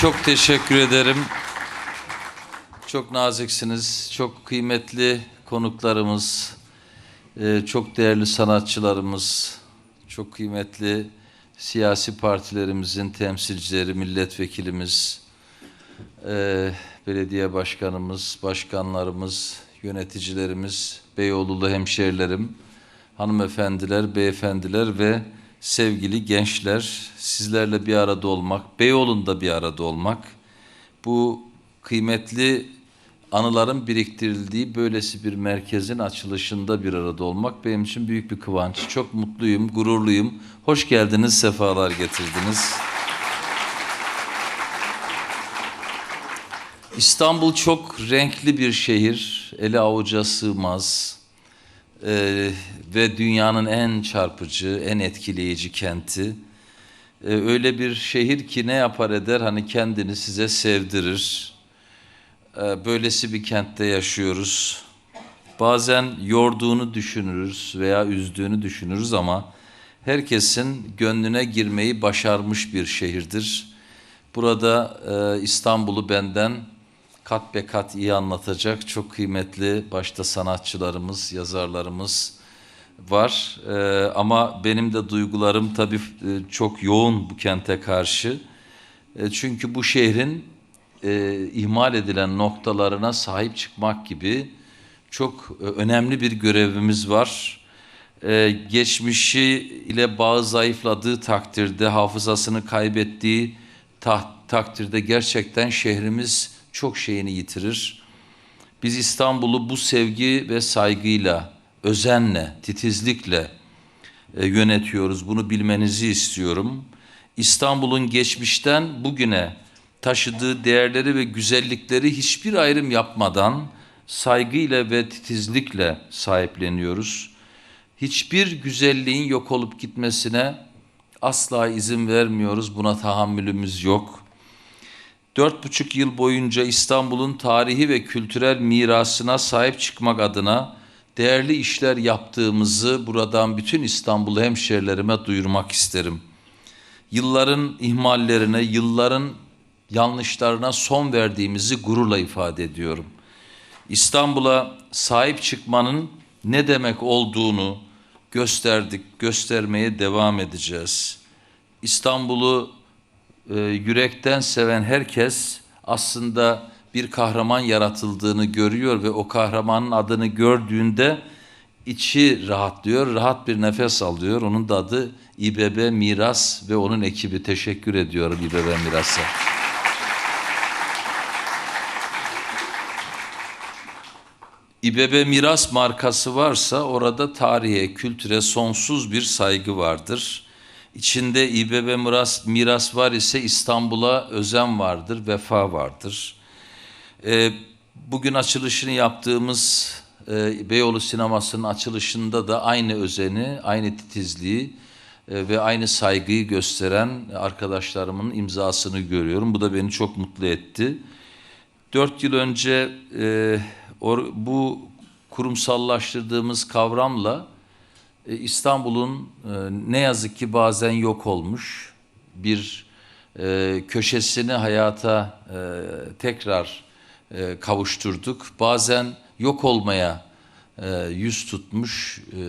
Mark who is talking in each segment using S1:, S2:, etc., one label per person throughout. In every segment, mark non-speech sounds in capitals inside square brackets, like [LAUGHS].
S1: Çok teşekkür ederim. Çok naziksiniz. Çok kıymetli konuklarımız, e, çok değerli sanatçılarımız, çok kıymetli siyasi partilerimizin temsilcileri, milletvekilimiz, e, belediye başkanımız, başkanlarımız, yöneticilerimiz, Beyoğlu'lu hemşehrilerim, hanımefendiler, beyefendiler ve sevgili gençler, sizlerle bir arada olmak, Beyoğlu'nda bir arada olmak, bu kıymetli anıların biriktirildiği böylesi bir merkezin açılışında bir arada olmak benim için büyük bir kıvanç. Çok mutluyum, gururluyum. Hoş geldiniz, sefalar getirdiniz. İstanbul çok renkli bir şehir, ele avuca sığmaz Ee, ve dünyanın en çarpıcı, en etkileyici kenti. Ee, öyle bir şehir ki ne yapar eder hani kendini size sevdirir. Ee, böylesi bir kentte yaşıyoruz. Bazen yorduğunu düşünürüz veya üzdüğünü düşünürüz ama herkesin gönlüne girmeyi başarmış bir şehirdir. Burada e, İstanbul'u benden kat be kat iyi anlatacak çok kıymetli başta sanatçılarımız, yazarlarımız var. E, ama benim de duygularım tabii e, çok yoğun bu kente karşı. E, çünkü bu şehrin e, ihmal edilen noktalarına sahip çıkmak gibi çok e, önemli bir görevimiz var. E, geçmişi ile bağı zayıfladığı takdirde, hafızasını kaybettiği ta- takdirde gerçekten şehrimiz çok şeyini yitirir. Biz İstanbul'u bu sevgi ve saygıyla, özenle, titizlikle e, yönetiyoruz. Bunu bilmenizi istiyorum. İstanbul'un geçmişten bugüne taşıdığı değerleri ve güzellikleri hiçbir ayrım yapmadan saygıyla ve titizlikle sahipleniyoruz. Hiçbir güzelliğin yok olup gitmesine asla izin vermiyoruz. Buna tahammülümüz yok. Dört buçuk yıl boyunca İstanbul'un tarihi ve kültürel mirasına sahip çıkmak adına değerli işler yaptığımızı buradan bütün İstanbul hemşerilerime duyurmak isterim. Yılların ihmallerine, yılların yanlışlarına son verdiğimizi gururla ifade ediyorum. İstanbul'a sahip çıkmanın ne demek olduğunu gösterdik, göstermeye devam edeceğiz. İstanbul'u e, yürekten seven herkes aslında bir kahraman yaratıldığını görüyor ve o kahramanın adını gördüğünde içi rahatlıyor, rahat bir nefes alıyor. Onun da adı İBB Miras ve onun ekibi. Teşekkür ediyorum İBB Miras'a. İBB Miras markası varsa orada tarihe, kültüre sonsuz bir saygı vardır. İçinde İBB Miras, miras var ise İstanbul'a özen vardır, vefa vardır. Ee, bugün açılışını yaptığımız e, Beyoğlu Sineması'nın açılışında da aynı özeni, aynı titizliği e, ve aynı saygıyı gösteren arkadaşlarımın imzasını görüyorum. Bu da beni çok mutlu etti. Dört yıl önce e, or, bu kurumsallaştırdığımız kavramla e, İstanbul'un e, ne yazık ki bazen yok olmuş bir e, köşesini hayata e, tekrar e, kavuşturduk. Bazen yok olmaya e, yüz tutmuş e,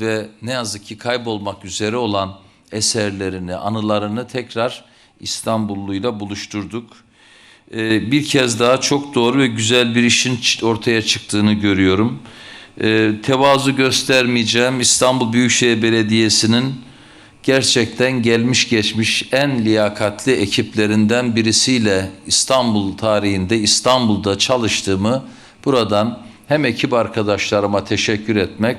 S1: ve ne yazık ki kaybolmak üzere olan eserlerini, anılarını tekrar İstanbulluyla buluşturduk. E, bir kez daha çok doğru ve güzel bir işin ortaya çıktığını görüyorum. E, tevazu göstermeyeceğim. İstanbul Büyükşehir Belediyesi'nin gerçekten gelmiş geçmiş en liyakatli ekiplerinden birisiyle İstanbul tarihinde İstanbul'da çalıştığımı buradan hem ekip arkadaşlarıma teşekkür etmek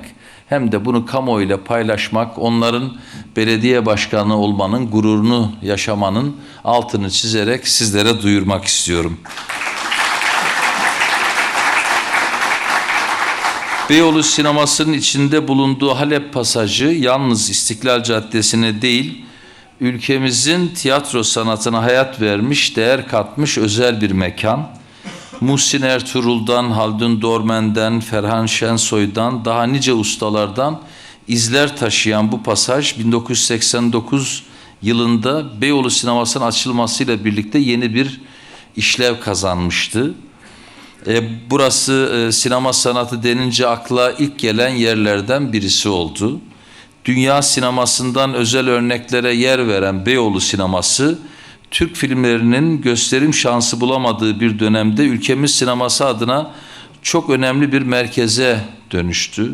S1: hem de bunu kamuoyuyla paylaşmak, onların belediye başkanı olmanın gururunu yaşamanın altını çizerek sizlere duyurmak istiyorum. Beyoğlu sinemasının içinde bulunduğu Halep pasajı yalnız İstiklal Caddesi'ne değil, ülkemizin tiyatro sanatına hayat vermiş, değer katmış özel bir mekan. Muhsin Ertuğrul'dan, Haldun Dormen'den, Ferhan Şensoy'dan, daha nice ustalardan izler taşıyan bu pasaj 1989 yılında Beyoğlu sinemasının açılmasıyla birlikte yeni bir işlev kazanmıştı. E, burası e, sinema sanatı denince akla ilk gelen yerlerden birisi oldu. Dünya sinemasından özel örneklere yer veren Beyoğlu sineması, Türk filmlerinin gösterim şansı bulamadığı bir dönemde ülkemiz sineması adına çok önemli bir merkeze dönüştü.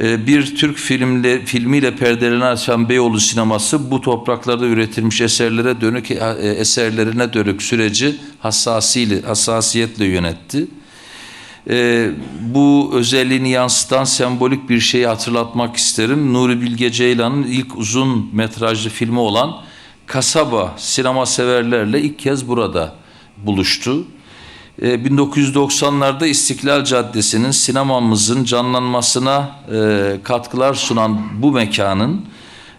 S1: E, bir Türk filmle, filmiyle perdelerini açan Beyoğlu sineması bu topraklarda üretilmiş eserlere dönük e, eserlerine dönük süreci hassasiyle, hassasiyetle yönetti. E, bu özelliğini yansıtan sembolik bir şeyi hatırlatmak isterim. Nuri Bilge Ceylan'ın ilk uzun metrajlı filmi olan Kasaba sinema severlerle ilk kez burada buluştu. E, 1990'larda İstiklal Caddesi'nin sinemamızın canlanmasına e, katkılar sunan bu mekanın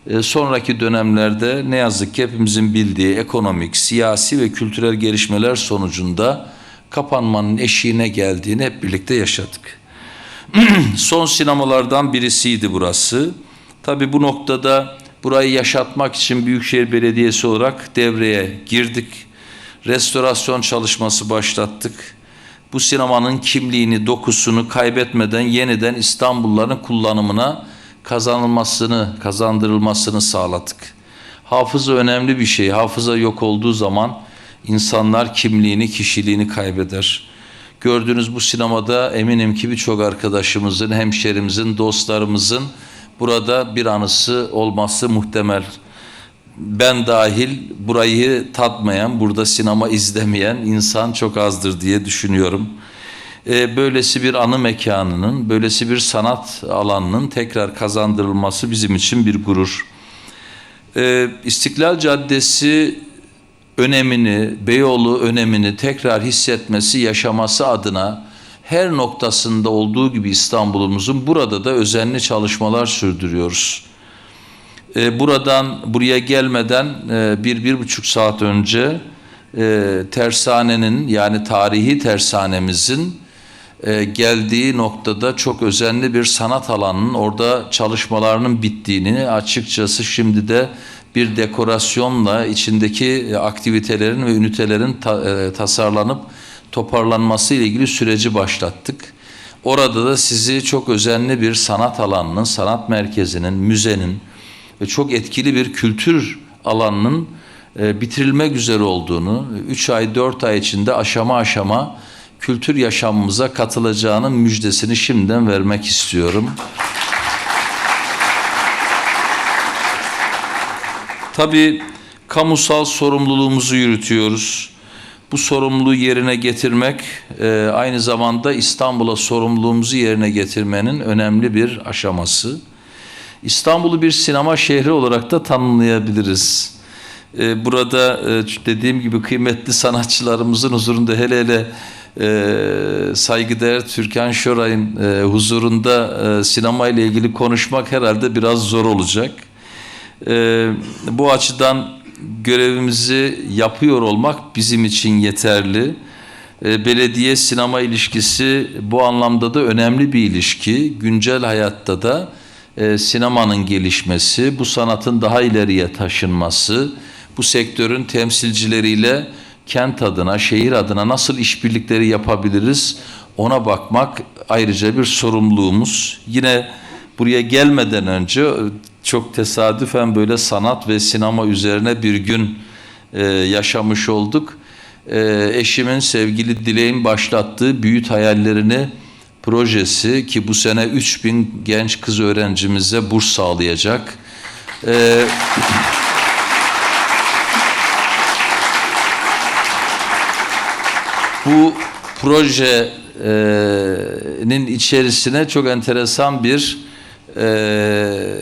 S1: e, sonraki dönemlerde ne yazık ki hepimizin bildiği ekonomik, siyasi ve kültürel gelişmeler sonucunda kapanmanın eşiğine geldiğini hep birlikte yaşadık. [CLEARS THROAT] Son sinemalardan birisiydi burası. Tabii bu noktada burayı yaşatmak için Büyükşehir Belediyesi olarak devreye girdik. Restorasyon çalışması başlattık. Bu sinemanın kimliğini, dokusunu kaybetmeden yeniden İstanbulluların kullanımına kazanılmasını, kazandırılmasını sağladık. Hafıza önemli bir şey. Hafıza yok olduğu zaman insanlar kimliğini, kişiliğini kaybeder. Gördüğünüz bu sinemada eminim ki birçok arkadaşımızın, hemşerimizin, dostlarımızın burada bir anısı olması muhtemel. Ben dahil burayı tatmayan, burada sinema izlemeyen insan çok azdır diye düşünüyorum. Ee, böylesi bir anı mekanının, böylesi bir sanat alanının tekrar kazandırılması bizim için bir gurur. Ee, İstiklal Caddesi önemini, Beyoğlu önemini tekrar hissetmesi, yaşaması adına her noktasında olduğu gibi İstanbul'umuzun burada da özenli çalışmalar sürdürüyoruz. Ee, buradan buraya gelmeden e, bir, bir buçuk saat önce e, tersanenin yani tarihi tersanemizin e, geldiği noktada çok özenli bir sanat alanının orada çalışmalarının bittiğini açıkçası şimdi de bir dekorasyonla içindeki aktivitelerin ve ünitelerin ta, e, tasarlanıp toparlanması ile ilgili süreci başlattık. Orada da sizi çok özenli bir sanat alanının, sanat merkezinin, müzenin çok etkili bir kültür alanının e, bitirilmek üzere olduğunu, 3 ay 4 ay içinde aşama aşama kültür yaşamımıza katılacağının müjdesini şimdiden vermek istiyorum. Tabii kamusal sorumluluğumuzu yürütüyoruz. Bu sorumluluğu yerine getirmek e, aynı zamanda İstanbul'a sorumluluğumuzu yerine getirmenin önemli bir aşaması. İstanbul'u bir sinema şehri olarak da tanımlayabiliriz. E, burada e, dediğim gibi kıymetli sanatçılarımızın huzurunda hele hele e, saygıdeğer Türkan Şoray'ın e, huzurunda e, sinema ile ilgili konuşmak herhalde biraz zor olacak. Bu açıdan görevimizi yapıyor olmak bizim için yeterli. Belediye sinema ilişkisi bu anlamda da önemli bir ilişki. Güncel hayatta da e, sinemanın gelişmesi, bu sanatın daha ileriye taşınması, bu sektörün temsilcileriyle kent adına, şehir adına nasıl işbirlikleri yapabiliriz ona bakmak ayrıca bir sorumluluğumuz. Yine buraya gelmeden önce çok tesadüfen böyle sanat ve sinema üzerine bir gün e, yaşamış olduk. E, eşimin sevgili Dilek'in başlattığı Büyüt Hayallerini projesi ki bu sene 3000 genç kız öğrencimize burs sağlayacak. E, bu projenin içerisine çok enteresan bir e,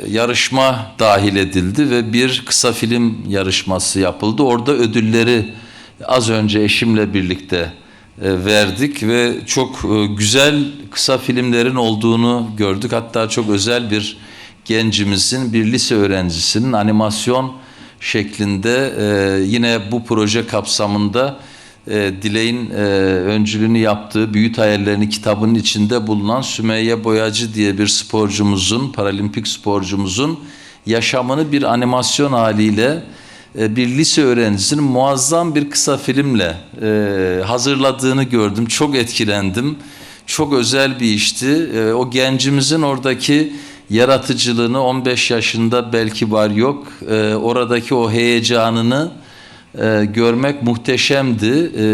S1: yarışma dahil edildi ve bir kısa film yarışması yapıldı. Orada ödülleri az önce eşimle birlikte verdik ve çok e, güzel kısa filmlerin olduğunu gördük. Hatta çok özel bir gencimizin, bir lise öğrencisinin animasyon şeklinde e, yine bu proje kapsamında e, Dilek'in e, öncülüğünü yaptığı Büyük Hayallerini kitabının içinde bulunan Sümeyye Boyacı diye bir sporcumuzun, paralimpik sporcumuzun yaşamını bir animasyon haliyle e, bir lise öğrencisinin muazzam bir kısa filmle e, hazırladığını gördüm. Çok etkilendim. Çok özel bir işti. E, o gencimizin oradaki yaratıcılığını 15 yaşında belki var yok. E, oradaki o heyecanını e, görmek muhteşemdi. E,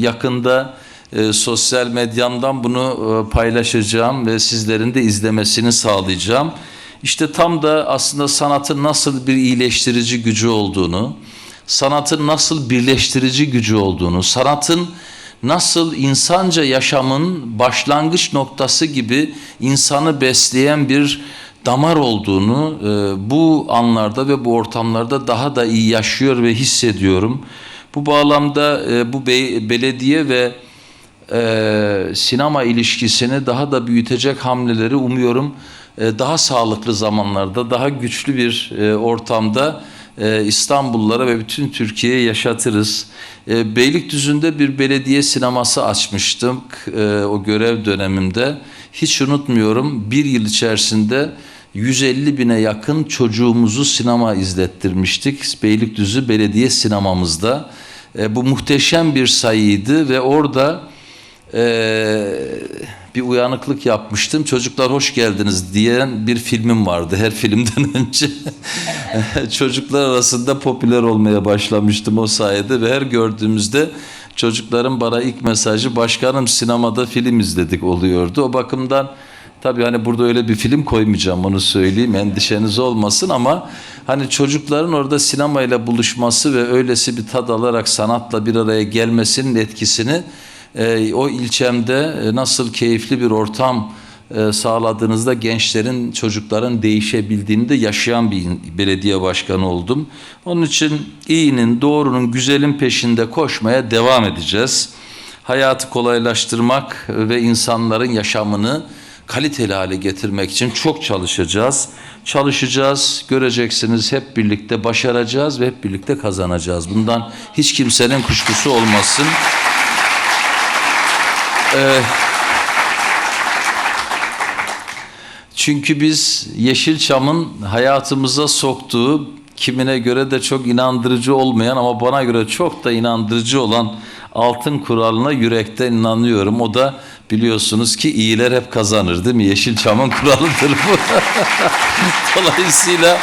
S1: yakında e, sosyal medyamdan bunu e, paylaşacağım ve sizlerin de izlemesini sağlayacağım. İşte tam da aslında sanatın nasıl bir iyileştirici gücü olduğunu, sanatın nasıl birleştirici gücü olduğunu, sanatın nasıl insanca yaşamın başlangıç noktası gibi insanı besleyen bir damar olduğunu e, bu anlarda ve bu ortamlarda daha da iyi yaşıyor ve hissediyorum. Bu bağlamda e, bu be- belediye ve e, sinema ilişkisini daha da büyütecek hamleleri umuyorum daha sağlıklı zamanlarda, daha güçlü bir e, ortamda e, İstanbullulara ve bütün Türkiye'ye yaşatırız. E, Beylikdüzü'nde bir belediye sineması açmıştım e, o görev dönemimde. Hiç unutmuyorum bir yıl içerisinde 150 bine yakın çocuğumuzu sinema izlettirmiştik Beylikdüzü Belediye Sinemamızda. E, bu muhteşem bir sayıydı ve orada e, bir uyanıklık yapmıştım. Çocuklar hoş geldiniz diyen bir filmim vardı her filmden [LAUGHS] önce. [LAUGHS] Çocuklar arasında popüler olmaya başlamıştım o sayede ve her gördüğümüzde çocukların bana ilk mesajı başkanım sinemada film izledik oluyordu. O bakımdan Tabii hani burada öyle bir film koymayacağım onu söyleyeyim endişeniz olmasın ama hani çocukların orada sinemayla buluşması ve öylesi bir tad alarak sanatla bir araya gelmesinin etkisini e, o ilçemde e, nasıl keyifli bir ortam e, sağladığınızda gençlerin, çocukların değişebildiğini de yaşayan bir belediye başkanı oldum. Onun için iyinin, doğrunun, güzelin peşinde koşmaya devam edeceğiz. Hayatı kolaylaştırmak ve insanların yaşamını kaliteli hale getirmek için çok çalışacağız. Çalışacağız, göreceksiniz hep birlikte başaracağız ve hep birlikte kazanacağız. Bundan hiç kimsenin kuşkusu olmasın. Ee, çünkü biz Yeşilçam'ın hayatımıza soktuğu kimine göre de çok inandırıcı olmayan ama bana göre çok da inandırıcı olan altın kuralına yürekten inanıyorum. O da biliyorsunuz ki iyiler hep kazanır değil mi? Yeşilçam'ın kuralıdır bu. [LAUGHS] Dolayısıyla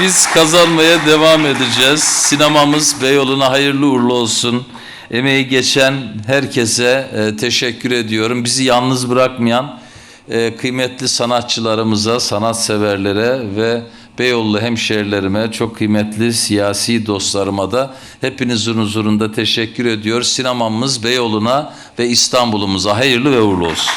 S1: biz kazanmaya devam edeceğiz. Sinemamız Beyoğlu'na hayırlı uğurlu olsun. Emeği geçen herkese e, teşekkür ediyorum. Bizi yalnız bırakmayan e, kıymetli sanatçılarımıza, sanatseverlere ve Beyoğlu hemşehrilerime, çok kıymetli siyasi dostlarıma da hepinizin huzurunda teşekkür ediyor. Sinemamız Beyoğlu'na ve İstanbul'umuza hayırlı ve uğurlu olsun.